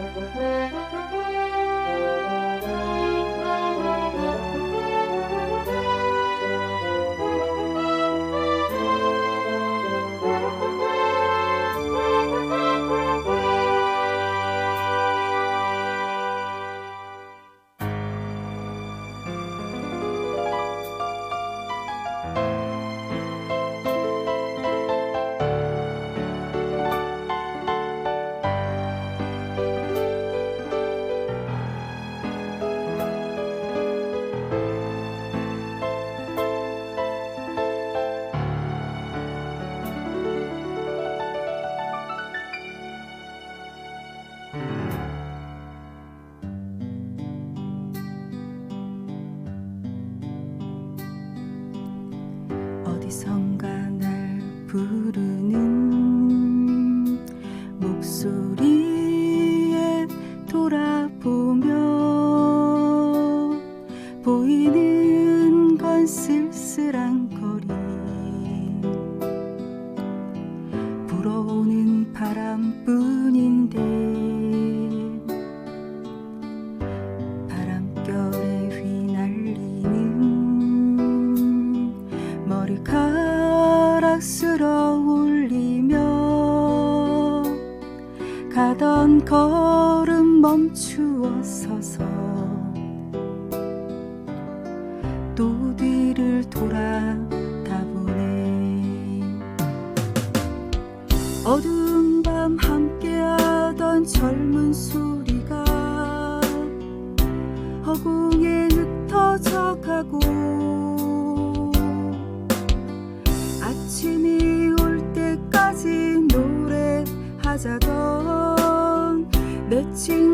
Mm-hmm. 어디선가 날 부르는 목소리에 돌아보며 보이는 건 쓸쓸한 거리. 불어오는 바람뿐 가던 걸음 멈추어 서서 또 뒤를 돌아다 보네. 어두운 밤 함께하던 젊은 소리가 허공에 흩어져 가고 to